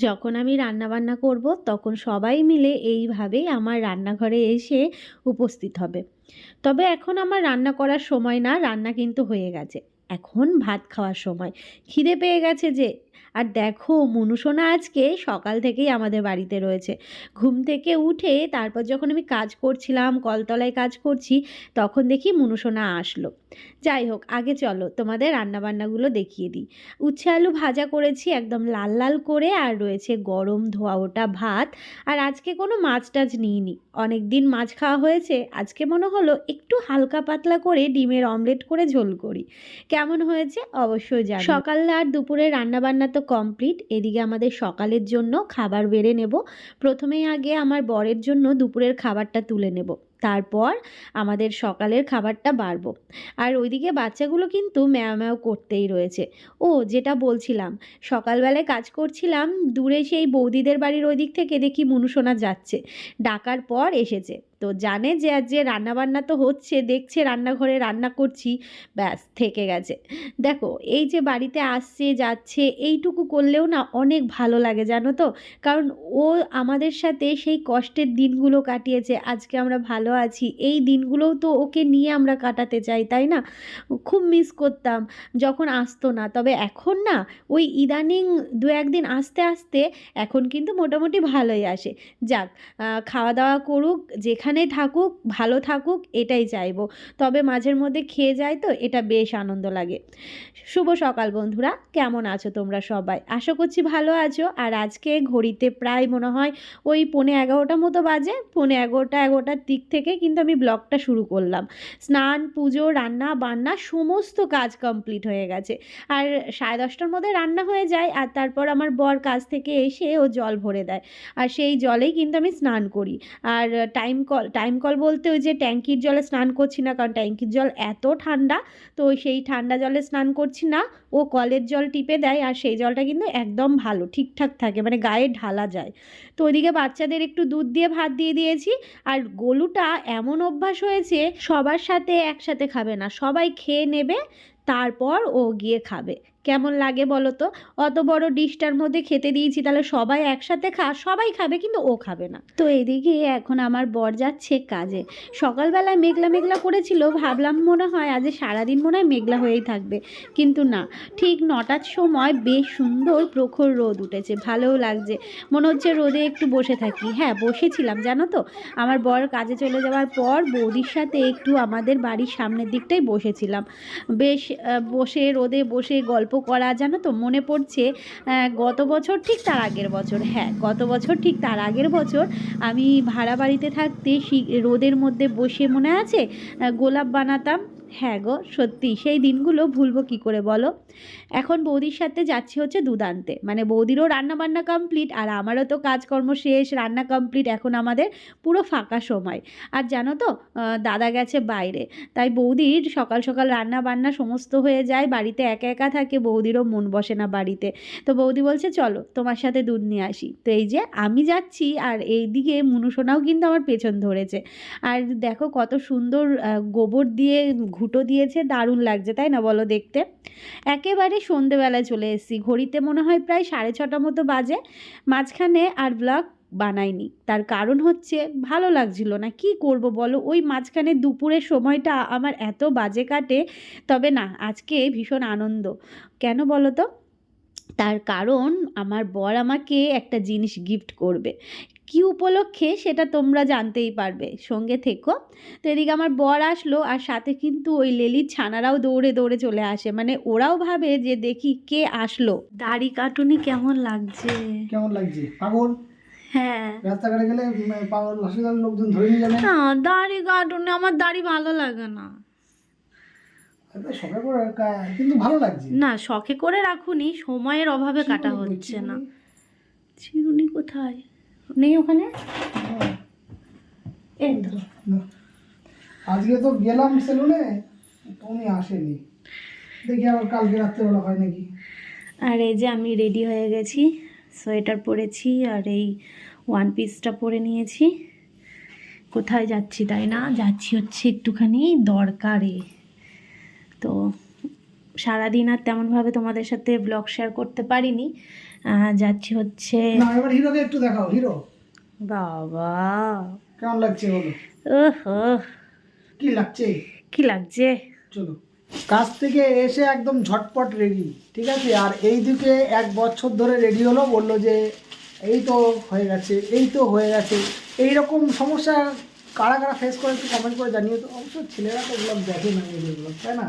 যখন আমি রান্না বান্না করব, তখন সবাই মিলে এইভাবেই আমার রান্নাঘরে এসে উপস্থিত হবে। তবে এখন আমার রান্না করার সময় না, রান্না কিন্তু হয়ে গেছে। এখন ভাত খাওয়ার সময়। খিদে পেয়ে গেছে যে আর দেখো মনুসোনা আজকে সকাল থেকেই আমাদের বাড়িতে রয়েছে। ঘুম থেকে উঠে তারপর যখন আমি কাজ করছিলাম, কলতলায় কাজ করছি, তখন দেখি মনুসোনা আসলো। যাই হোক, আগে চলো, তোমাদের রান্নাবান্নাগুলো দেখিয়ে দিই। উচ্ছে আলু ভাজা করেছি একদম লাল লাল করে, আর রয়েছে গরম ধোয়া ওটা ভাত। আর আজকে কোনো মাছ টাছ নিইনি। অনেক দিন মাছ খাওয়া হয়েছে, আজকে মনে হলো একটু হালকা পাতলা করে ডিমের অমলেট করে ঝোল করি। কেমন হয়েছে? অবশ্যই জানি সকাল আর দুপুরে রান্নাবান্না তো কমপ্লিট এদিকে আমাদের সকালের জন্য খাবার বেড়ে নেব। প্রথমেই আগে আমার বরের জন্য দুপুরের খাবারটা তুলে নেব। তারপর আমাদের সকালের খাবারটা বাড়বো। আর ওইদিকে বাচ্চাগুলো কিন্তু ম্যাও ম্যাও করতেই রয়েছে। ও, যেটা বলছিলাম, সকালবেলায় কাজ করছিলাম, দূরে সেই বৌদিদের বাড়ির ওই দিক থেকে দেখি মনুসোনা যাচ্ছে। ডাকার পর এসেছে। তো জানে যে আজ যে রান্নাবান্না তো হচ্ছে, দেখছে রান্নাঘরে রান্না করছি, ব্যাস থেকে গেছে। দেখো, এই যে বাড়িতে আসছে, যাচ্ছে, এইটুকু করলেও না অনেক ভালো লাগে, জানো তো? কারণ ও আমাদের সাথে সেই কষ্টের দিনগুলো কাটিয়েছে, আজকে আমরা ভালো আছি, এই দিনগুলোও তো ওকে নিয়ে আমরা কাটাতে চাই, তাই না? খুব মিস করতাম যখন আসতো না, তবে এখন না ওই ইদানিং দু একদিন আসতে আসতে এখন কিন্তু মোটামুটি ভালোই আসে। যাক খাওয়া দাওয়া করুক, যেখানে থাকুক, ভালো থাকুক, এটাই চাইব। তবে মাঝের মধ্যে খেয়ে যায় তো, এটা বেশ আনন্দ লাগে। শুভ সকাল বন্ধুরা, কেমন আছো তোমরা সবাই? আশা করছি ভালো আছো। আর আজকে ঘড়িতে প্রায় মনে হয় ওই পৌনে এগারোটা মতো বাজে। পৌনে এগারোটা, এগারোটার দিক থেকে কিন্তু আমি ব্লগটা শুরু করলাম। স্নান, পুজো, রান্না, বান্না সমস্ত কাজ কমপ্লিট হয়ে গেছে। আর সাড়ে দশটার মধ্যে রান্না হয়ে যায়, আর তারপর আমার বর কাজ থেকে এসে ও জল ভরে দেয়। আর সেই জলেই কিন্তু আমি স্নান করি। আর টাইম কল টাইম কল বলতে ওই যে ট্যাঙ্কির জলে স্নান করছি না, কারণ ট্যাঙ্কির জল এত ঠান্ডা, তো সেই ঠান্ডা জলে স্নান করছি না, ও কলের জল টিপে দেয় আর সেই জলটা কিন্তু একদম ভালো, ঠিকঠাক থাকে মানে গায়ে ঢালা যায়। তো ওইদিকে বাচ্চাদের একটু দুধ দিয়ে ভাত দিয়ে দিয়েছি, আর গোলুটা এমন অভ্যাস হয়েছে, সবার সাথে একসাথে খাবে না, সবাই খেয়ে নেবে তারপর ও গিয়ে খাবে। কেমন লাগে বলো তো অত বড় ডিশটার মধ্যে খেতে দিয়েছি, তাহলে সবাই একসাথে খা, সবাই খাবে কিন্তু ও খাবে না। তো এদিকে এখন আমার বর যাচ্ছে কাজে। সকালবেলায় মেঘলা মেঘলা করেছিল, ভাবলাম মনে হয় আজ সারাদিন মনে হয় মেঘলা হয়েই থাকবে। কিন্তু না, ঠিক নটার সময় বেশ সুন্দর প্রখর রোদ উঠেছে, ভালোও লাগছে। মনে হচ্ছে রোদে একটু বসে থাকি। হ্যাঁ বসেছিলাম, জানো তো? আমার বর কাজে চলে যাওয়ার পর বৌদির সাথে একটু আমাদের বাড়ির সামনের দিকটাই বসেছিলাম। বেশ বসে রোদে বসে গল্প করা, জানো তো, মনে পড়ছে গত বছর ঠিক তার আগের বছর হ্যাঁ গত বছর ঠিক তার আগের বছর আমি ভাড়া বাড়িতে থাকতে রোদের মধ্যে বসে মনে আছে? গোলাপ বানাতাম হ্যাঁ গো, সত্যি, সেই দিনগুলো ভুলবো কি করে বলো? এখন বৌদির সাথে যাচ্ছি হচ্ছে দুদান্তে। মানে বৌদিরও রান্না বান্না কমপ্লিট আর আমারও তো কাজকর্ম শেষ, রান্না কমপ্লিট এখন আমাদের পুরো ফাঁকা সময়। আর জানো তো দাদা গেছে বাইরে। তাই বৌদির সকাল সকাল রান্না বান্না সমস্ত হয়ে যায়, বাড়িতে একা একা থাকে, বৌদিরও মন বসে না বাড়িতে। তো বৌদি বলছে, চলো, তোমার সাথে দুধ নিয়ে আসি। তো এই যে আমি যাচ্ছি আর এইদিকে মুনুসোনাও কিন্তু আমার পেছন ধরেছে। আর দেখো কত সুন্দর গোবর দিয়ে ঘুঁটো দিয়েছে, দারুণ লাগছে, তাই না বলো দেখতে? একেবারে সন্ধেবেলায় চলে এসেছি, ঘড়িতে মনে হয় প্রায় সাড়ে ছটা মতো বাজে, মাঝখানে আর ব্লগ বানাইনি। তার কারণ হচ্ছে, ভালো লাগছিল না, কি করব বলো? ওই মাঝখানে দুপুরের সময়টা আমার এত বাজে কাটে, তবে না, আজকে ভীষণ আনন্দ। কেন বলো তো? তার কারণ আমার বর আমাকে একটা জিনিস গিফট করবে। কি উপলক্ষে সেটা তোমরা জানতেই পারবে সঙ্গে থেকো। তো এদিকে আমার বর আসলো আর সাথে কিন্তু ওই লেলির ছানারাও দৌড়ে দৌড়ে চলে আসে। মানে ওরাও ভাবে যে দেখি কে আসলো। দাড়ি কাটুনি কেমন লাগছে? কেমন লাগছে? পাগল? হ্যাঁ। রাস্তাঘাটে গেলে পাগল হসপিটাল লোকজন ধরে নিয়ে যাবে? না দাড়ি কাটুনি আমার দাড়ি ভালো লাগে না। এবার সকাল করে কা- কিন্তু ভালো লাগছে। না শখে করে রাখুনি সময়ের অভাবে কাটা হচ্ছে না। চিরুনি কোথায়? নেই ওখানে? এই তো। আজকে তো গেলাম সেলুনে তুমি আসেনি। দেখি আবার কালকে রাত্রেবেলা হয় নাকি। আর এই যে আমি রেডি হয়ে গেছি সোয়েটার পরেছি আর এই ওয়ান পিসটা পরে নিয়েছি। কোথায় যাচ্ছি তাই না? যাচ্ছি হচ্ছে একটুখানি দরকারে। তো সারাদিন আর তেমনভাবে তোমাদের সাথে ব্লগ শেয়ার করতে পারিনি। যাচ্ছি হচ্ছে। না এবার হিরোকে একটু দেখাও হিরো। বাবা। কেমন লাগছে বলো? ওহো কি লাগছে? কি লাগছে? চলো। কাজ থেকে এসে একদম ঝটপট রেডি ঠিক আছে? আর এই দিকে এক বছর ধরে রেডি হলো বলল যে এই তো হয়ে গেছে এই তো হয়ে গেছে। এই রকম সমস্যা কারা কারা ফেস করে একটু কমেন্ট করে জানিয়ে তো। অবশ্য ছেলেরা তো ব্লগ দেখে না এই তাই না?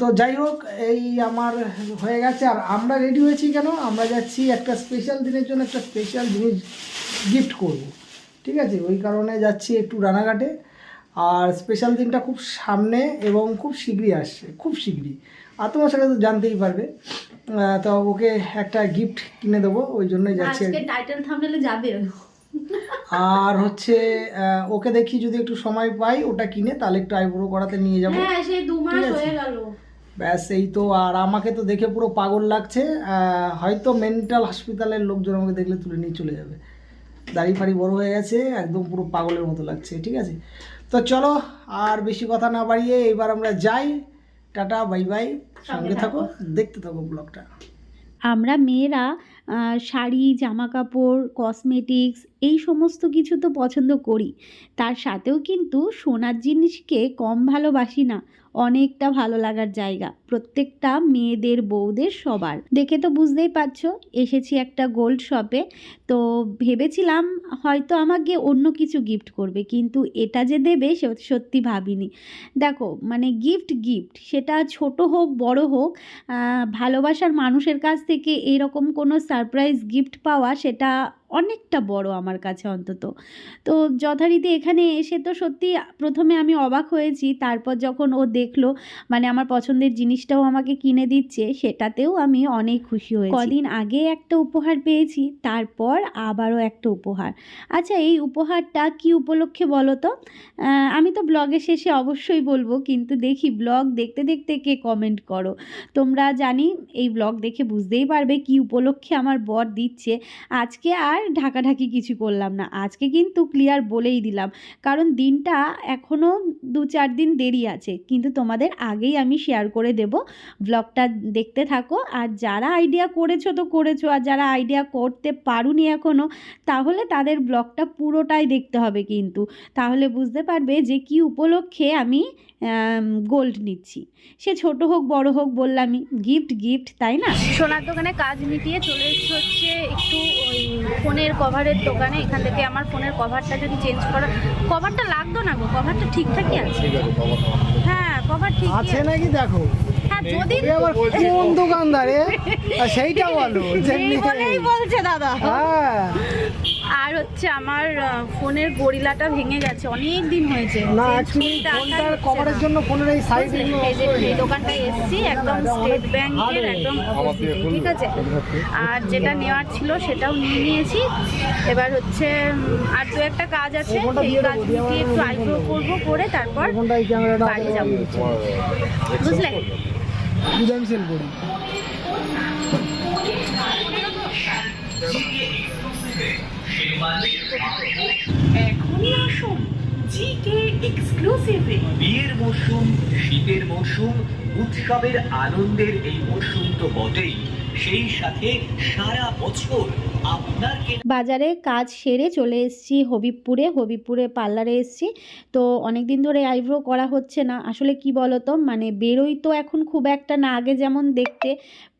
তো যাই হোক, এই আমার হয়ে গেছে, আর আমরা রেডি হয়েছি কেন? আমরা যাচ্ছি একটা স্পেশাল দিনের জন্য একটা স্পেশাল জিনিস গিফট করব, ঠিক আছে? ওই কারণে যাচ্ছি একটু রানাঘাটে, আর স্পেশাল দিনটা খুব সামনে এবং খুব শীঘ্রই আসছে, খুব শীঘ্রই। আর তোমার সাথে তো জানতেই পারবে তো ওকে একটা গিফট কিনে দেবো, ওই জন্যই যাচ্ছি। টাইটেল থামনেলে যাবে? আর হচ্ছে ওকে দেখি যদি একটু সময় পাই ওটা কিনে তাহলে একটু আইব্রো করাতে নিয়ে যাব। হ্যাঁ সেই দু মাস ঠিক আছে। হয়ে গেল। ব্যাস এই তো আর আমাকে তো দেখে পুরো পাগল লাগছে হয়তো মেন্টাল হসপিটালের লোকজন আমাকে দেখলে তুলে নিয়ে চলে যাবে। দাড়ি ফাড়ি বড় হয়ে গেছে একদম পুরো পাগলের মতো লাগছে ঠিক আছে? তো চলো আর বেশি কথা না বাড়িয়ে এবার আমরা যাই। টাটা বাই বাই সঙ্গে থাকো। দেখতে থাকো ব্লগটা। আমরা মেয়েরা শাড়ি জামা কাপড় কসমেটিক্স এই সমস্ত কিছু তো পছন্দ করি। তার সাথেও কিন্তু সোনার জিনিসকে কম ভালোবাসি না, অনেকটা ভালো লাগার জায়গা, প্রত্যেকটা মেয়েদের, বউদের সবার। দেখে তো বুঝতেই পারছ, এসেছি একটা গোল্ড শপে তো ভেবেছিলাম হয়তো আমাকে অন্য কিছু গিফট করবে, কিন্তু এটা যে দেবে সে সত্যি ভাবিনি। দেখো মানে গিফট গিফট সেটা ছোট হোক, বড় হোক ভালোবাসার মানুষের কাছ থেকে এরকম কোনো সারপ্রাইজ গিফট পাওয়া, সেটা অনেকটা বড় আমার কাছে অন্তত। তো যথারীতি এখানে এসে তো সত্যি প্রথমে আমি অবাক হয়েছি, তারপর যখন ও দেখল মানে আমার পছন্দের জিনিসটাও আমাকে কিনে দিচ্ছে, সেটাতেও আমি অনেক খুশি হয়েছি। কদিন আগে একটা উপহার পেয়েছি, তারপর আবারও একটা উপহার। আচ্ছা এই উপহারটা কি উপলক্ষে বলো তো? আমি তো ব্লগের শেষে অবশ্যই বলব, কিন্তু দেখি ব্লগ দেখতে দেখতে কে কমেন্ট করো। তোমরা জানি, এই ব্লগ দেখে বুঝতেই পারবে কি উপলক্ষে আমার বর দিচ্ছে। আজকে আর ঢাকাঢাকি কিছু করলাম না। আজকে কিন্তু ক্লিয়ার বলেই দিলাম। কারণ দিনটা এখনও দু চার দিন দেরি আছে। কিন্তু তোমাদের আগেই আমি শেয়ার করে দেব। ব্লগটা দেখতে থাকো। আর যারা আইডিয়া করেছ তো করেছ। আর যারা আইডিয়া করতে পারুনি এখনও তাহলে তাদের ব্লগটা পুরোটাই দেখতে হবে কিন্তু। তাহলে বুঝতে পারবে যে কি উপলক্ষে আমি গোল্ড নিচ্ছি। সে ছোট হোক বড় হোক বললামই গিফট গিফট তাই না? সোনার দোকানে কাজ মিটিয়ে চলে এসেছি হচ্ছে একটু ওই ফোনের কভারের দোকানে। এখান থেকে আমার ফোনের কভারটা যদি চেঞ্জ করা কভারটা লাগতো না গো কভারটা ঠিকঠাকই আছে। হ্যাঁ কভার ঠিক আছে নাকি দেখো? হ্যাঁ যদি এ আবার কোন দোকানদারে? সেইটা বলো বলছে দাদা। হ্যাঁ। হচ্ছে আমার ফোনের গরিলাটা ভেঙে গেছে। অনেক দিন হয়েছে। না কভারের জন্য ফোনের এই সাইড এই যে এই দোকানটায় এসেছি একদম স্টেট ব্যাংকের একদম ঠিক আছে? আর যেটা নেওয়ার ছিল সেটাও নিয়ে নিয়েছি। এবার হচ্ছে আর দু একটা কাজ আছে সেই কাজ দিয়ে একটু আইব্রো করব করে তারপর এই বাড়ি যাব। বুঝলে আমি সেল করি। এখনই আসুন বিয়ের মরশুম, শীতের মরশুম, উৎসবের আনন্দের এই মরশুম তো বটেই। সেই সাথে সারা বছর বাজারে কাজ সেরে চলে এসেছি হবিবপুরে। হবিবপুরে পার্লারে এসেছি। তো অনেক দিন ধরে আইব্রো করা হচ্ছে না। আসলে কি বলো তো মানে বেরোই তো এখন খুব একটা না। আগে যেমন দেখতে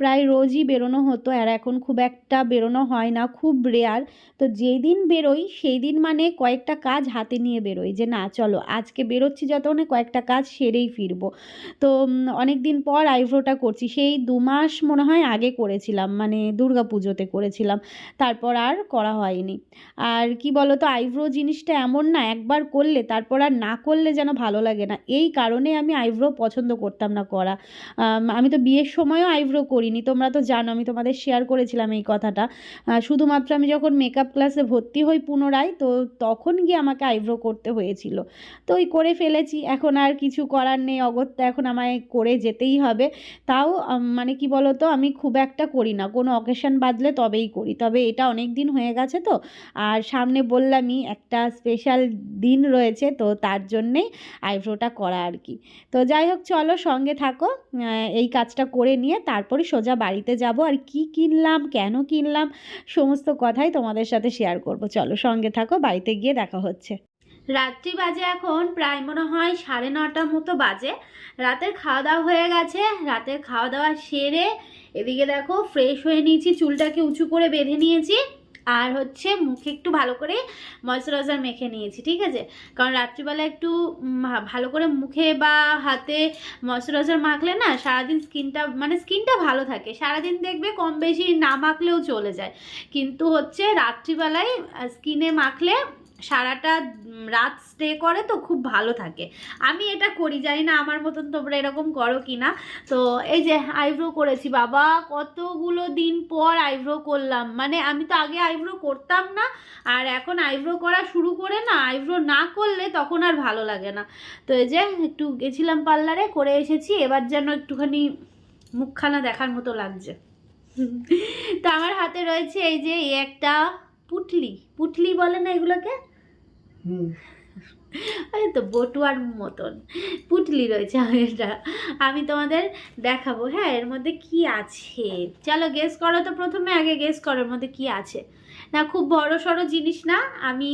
প্রায় রোজই বেরোনো হতো, আর এখন খুব একটা বেরোনো হয় না, খুব রেয়ার তো যেই দিন বেরোই সেই দিন মানে কয়েকটা কাজ হাতে নিয়ে বেরোই যে, না, চলো, আজকে বেরোচ্ছি যত যতক্ষণে কয়েকটা কাজ সেরেই ফিরবো। তো অনেক দিন পর আইব্রোটা করছি। সেই দু মাস মনে হয় আগে করেছিলাম মানে দুর্গা পুজোতে করেছিলাম। তারপর আর করা হয়নি। আর কি বলো তো আইব্রো জিনিসটা এমন না, একবার করলে, তারপর আর না করলে যেন ভালো লাগে না। এই কারণে আমি আইব্রো পছন্দ করতাম না করা। আমি তো বিয়ের সময়ও আইব্রো করিনি, তোমরা তো জানো, আমি তোমাদের শেয়ার করেছিলাম এই কথাটা। শুধুমাত্র আমি যখন মেকআপ ক্লাসে ভর্তি হই পুনরায়, তো তখন গিয়ে আমাকে আইব্রো করতে হয়েছিল। তো ওই করে ফেলেছি, এখন আর কিছু করার নেই, অগত্যা এখন আমায় করে যেতেই হবে। তাও মানে কি বলো তো আমি খুব একটা করি না, কোনো অকেশন বাদলে তবেই করি, তবে এটা অনেক দিন হয়ে গেছে তো। আর সামনে বললামই একটা স্পেশাল দিন রয়েছে তো তার জন্যেই আইব্রোটা করা আর কি। তো যাই হোক চলো সঙ্গে থাকো এই কাজটা করে নিয়ে তারপরে সোজা বাড়িতে যাব। আর কি কিনলাম, কেন কিনলাম, সমস্ত কথাই তোমাদের সাথে শেয়ার করব। চলো সঙ্গে থাকো, বাড়িতে গিয়ে দেখা হচ্ছে। রাত্রি বাজে এখন প্রায় মনে হয় সাড়ে নটার মতো বাজে। রাতের খাওয়া দাওয়া হয়ে গেছে। রাতের খাওয়া দাওয়া সেরে এদিকে দেখো ফ্রেশ হয়ে নিয়েছি, চুলটাকে উঁচু করে বেঁধে নিয়েছি। আর হচ্ছে মুখে একটু ভালো করে ময়শ্চারাইজার মেখে নিয়েছি, ঠিক আছে? কারণ রাত্রিবেলা একটু ভালো করে মুখে বা হাতে ময়শ্চারাইজার মাখলে না সারাদিন স্কিনটা মানে স্কিনটা ভালো থাকে। সারাদিন দেখবে কম বেশি না মাখলেও চলে যায়। কিন্তু হচ্ছে রাত্রিবেলায় স্কিনে মাখলে সারাটা রাত স্টে করে তো খুব ভালো থাকে। আমি এটা করি, জানি না আমার মতন তোমরা এরকম করো কি না। তো এই যে আইব্রো করেছি, বাবা, কতগুলো দিন পর আইব্রো করলাম। মানে আমি তো আগে আইব্রো করতাম না, আর এখন আইব্রো করা শুরু করে না আইব্রো না করলে তখন আর ভালো লাগে না। তো এই যে একটু গেছিলাম পার্লারে করে এসেছি, এবার যেন একটুখানি মুখখানা দেখার মতো লাগছে। তো আমার হাতে রয়েছে এই যে এই একটা পুটলি পুটলি বলে না এগুলোকে? এই তো বটুয়ার মতন। পুটলি রয়েছে এটা। আমি তোমাদের দেখাবো। হ্যাঁ এর মধ্যে কি আছে? চলো গেস করো তো প্রথমে আগে গেস করো এর মধ্যে কি আছে। না খুব বড় সড়ো জিনিস না। আমি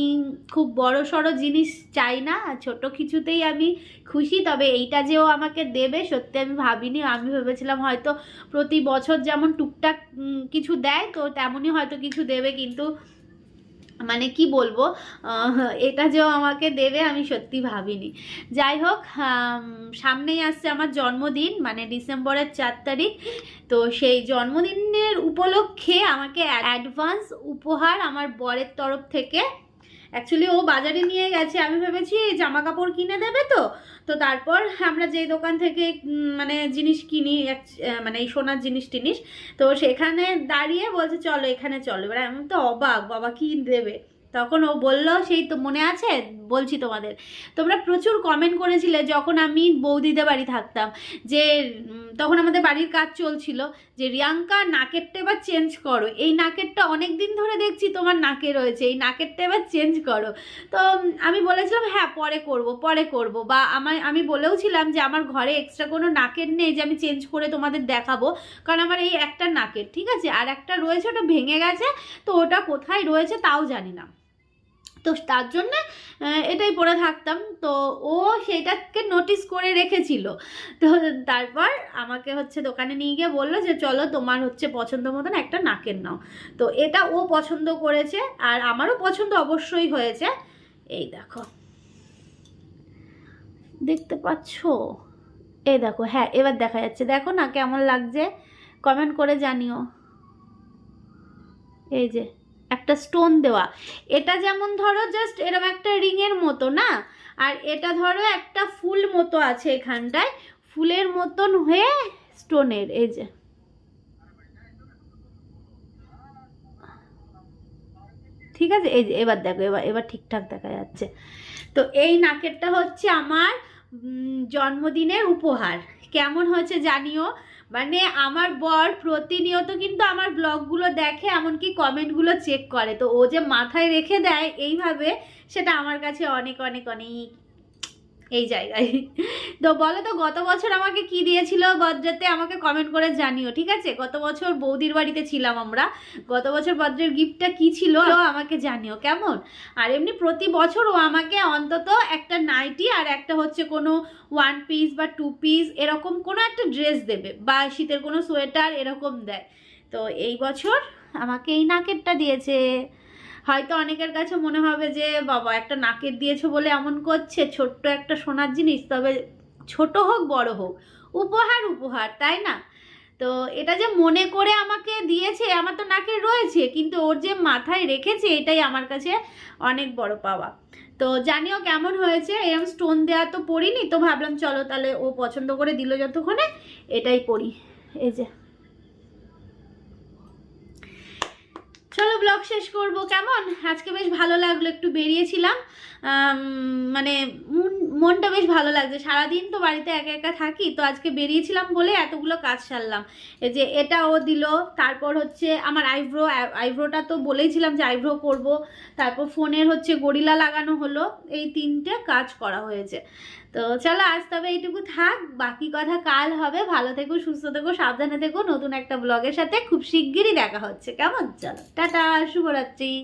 খুব বড় সড়ো জিনিস চাই না। ছোট কিছুতেই আমি খুশি তবে এইটা যেও আমাকে দেবে সত্যি আমি ভাবিনি। আমি ভেবেছিলাম হয়তো প্রতি বছর যেমন টুকটাক কিছু দেয় তো তেমনই হয়তো কিছু দেবে। কিন্তু মানে কি বলব এটা যে আমাকে দেবে আমি সত্যি ভাবিনি। যাই হোক সামনেই আসছে আমার জন্মদিন মানে ডিসেম্বরের চার তারিখ। তো সেই জন্মদিনের উপলক্ষে আমাকে অ্যাডভান্স উপহার আমার বরের তরফ থেকে অ্যাকচুয়ালি ও বাজারে নিয়ে গেছে। আমি ভেবেছি জামা কাপড় কিনে দেবে তো। তো তারপর আমরা যেই দোকান থেকে মানে জিনিস কিনি মানে এই সোনার জিনিস টিনিস, তো সেখানে দাঁড়িয়ে বলছে, চলো এখানে চলো। এবার আমি তো অবাক, বাবা, কি দেবে? তখন ও বলল, সেই তো মনে আছে? বলছি তোমাদের। তোমরা প্রচুর কমেন্ট করেছিলে যখন আমি বৌদিদের বাড়ি থাকতাম, যে তখন আমাদের বাড়ির কাজ চলছিল, যে, রিয়াঙ্কা, নাকেরটা এবার চেঞ্জ করো। এই নাকেরটা অনেক দিন ধরে দেখছি তোমার নাকে রয়েছে, এই নাকেরটা এবার চেঞ্জ করো। তো আমি বলেছিলাম হ্যাঁ পরে করব পরে করব। বা আমার আমি বলেও ছিলাম যে, আমার ঘরে এক্সট্রা কোনো নাকের নেই যে, আমি চেঞ্জ করে তোমাদের দেখাবো। কারণ আমার এই একটা নাকের, ঠিক আছে? আর একটা রয়েছে, ওটা ভেঙে গেছে, তো ওটা কোথায় রয়েছে তাও জানি না। তো তার জন্য এটাই পরে থাকতাম। তো ও সেটাকে নোটিস করে রেখেছিল। তো তারপর আমাকে হচ্ছে দোকানে নিয়ে গিয়ে বলল যে, চলো তোমার হচ্ছে পছন্দ মতন একটা নাকের নাও। তো এটা ও পছন্দ করেছে আর আমারও পছন্দ অবশ্যই হয়েছে। এই দেখো। দেখতে পাচ্ছ? এই দেখো হ্যাঁ এবার দেখা যাচ্ছে। দেখো না কেমন লাগছে? কমেন্ট করে জানিও। এই যে। একটা স্টোন দেওয়া। এটা যেমন ধরো জাস্ট এরকম একটা রিংয়ের মতো না? আর এটা ধরো একটা ফুল মতো আছে এখানটায়। ফুলের মতন হয়ে স্টোনের এই যে। ঠিক আছে? এই যে, এবার দেখো, এবার এবার ঠিকঠাক দেখা যাচ্ছে। তো এই নাকেরটা হচ্ছে আমার জন্মদিনের উপহার। কেমন হয়েছে জানিও? মানে আমার বর প্রতিনিয়ত কিন্তু আমার ব্লগগুলো দেখে, এমনকি কমেন্টগুলো চেক করে। তো ও যে মাথায় রেখে দেয় এইভাবে, সেটা আমার কাছে অনেক অনেক অনেক এই জায়গায়। তো বলো তো, গত বছর আমাকে কি দিয়েছিল বজ্রাতে আমাকে কমেন্ট করে জানিও, ঠিক আছে? গত বছর বৌদির বাড়িতে ছিলাম আমরা। গত বছর বজ্রের গিফটটা কি ছিল আমাকে জানিও, কেমন? আর এমনি প্রতি বছর ও আমাকে অন্তত একটা নাইটি আর একটা হচ্ছে কোনো ওয়ান পিস বা টু পিস এরকম কোনো একটা ড্রেস দেবে বা শীতের কোনো সোয়েটার এরকম দেয়। তো এই বছর আমাকে এই নাকেরটা দিয়েছে। হয়তো অনেকের কাছে মনে হবে যে, বাবা, একটা নাকের দিয়েছ বলে এমন করছে, ছোট্ট একটা সোনার জিনিস, তবে ছোট হোক, বড় হোক, উপহার উপহার, তাই না? তো এটা যে মনে করে আমাকে দিয়েছে, আমার তো নাকের রয়েছে, কিন্তু ওর যে মাথায় রেখেছে, এটাই আমার কাছে অনেক বড় পাওয়া। তো জানিও কেমন হয়েছে এরকম স্টোন দেওয়া তো পড়িনি, তো ভাবলাম চলো তাহলে ও পছন্দ করে দিল যতক্ষণে, এটাই পড়ি। এই যে। চলো ব্লগ শেষ করব, কেমন? আজকে বেশ ভালো লাগল, একটু বেরিয়েছিলাম। মানে মন- মনটা বেশ ভালো লাগছে। সারাদিন তো বাড়িতে একা একা থাকি, তো আজকে বেরিয়েছিলাম বলে এতগুলো কাজ সারলাম। এই যে এটা ও দিল, তারপর হচ্ছে আমার আইব্রো আইব্রোটা তো বলেইছিলাম যে আইব্রো করব। তারপর ফোনের হচ্ছে গরিলা লাগানো হলো, এই তিনটে কাজ করা হয়েছে। তো চলো আজ তবে এইটুকু থাক, বাকি কথা কাল হবে। ভালো থেকো, সুস্থ থেকো, সাবধানে থেকো। নতুন একটা ব্লগের সাথে খুব শিগগিরই দেখা হচ্ছে। কেমন? চলো, টাটা, শুভরাত্রি।